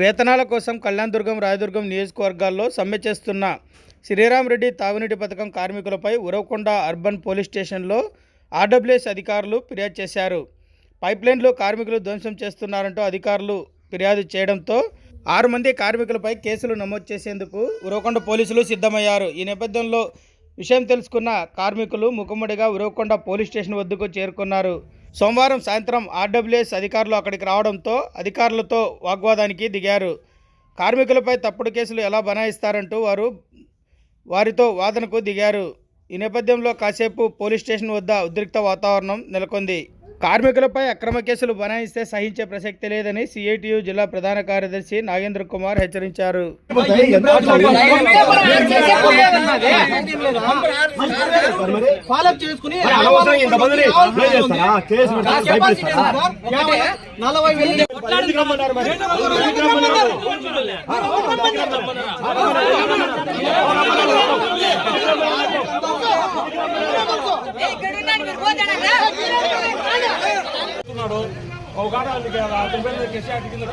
వేతనాల కోసం కళ్యాణదుర్గం రాయదుర్గం నియోజకవర్గాల్లో సమ్మె చేస్తున్న శ్రీరామరెడ్డి తాగునీటి పథకం కార్మికులపై ఉరవకొండ అర్బన్ పోలీస్ స్టేషన్లో ఆర్డబ్ల్యూఎస్ అధికారులు ఫిర్యాదు చేశారు. పైప్లైన్లో కార్మికులు ధ్వంసం చేస్తున్నారంటూ అధికారులు ఫిర్యాదు చేయడంతో ఆరు మంది కార్మికులపై కేసులు నమోదు చేసేందుకు ఉరవకొండ పోలీసులు సిద్ధమయ్యారు. ఈ నేపథ్యంలో విషయం తెలుసుకున్న కార్మికులు ముఖముడిగా ఉరవకొండ పోలీస్ స్టేషన్ వద్దకు చేరుకున్నారు. సోమవారం సాయంత్రం ఆర్డబ్ల్యూఎస్ అధికారులు అక్కడికి రావడంతో అధికారులతో వాగ్వాదానికి దిగారు. కార్మికులపై తప్పుడు కేసులు ఎలా బనాయిస్తారంటూ వారు వారితో వాదనకు దిగారు. ఈ నేపథ్యంలో కాసేపు పోలీస్ స్టేషన్ వద్ద ఉద్రిక్త వాతావరణం నెలకొంది. కార్మికులపై అక్రమ కేసులు బనాయిస్తే సహించే ప్రసక్తి లేదని సిఐటియు జిల్లా ప్రధాన కార్యదర్శి నాగేంద్ర కుమార్ హెచ్చరించారు. ఫాలో చేస్తున్నాడు ఒక కాడ వాళ్ళకి అతని పేరు కింద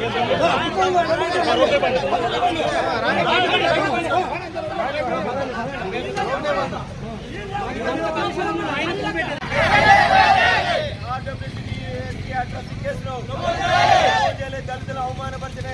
దళితులు అవమానపరిచిన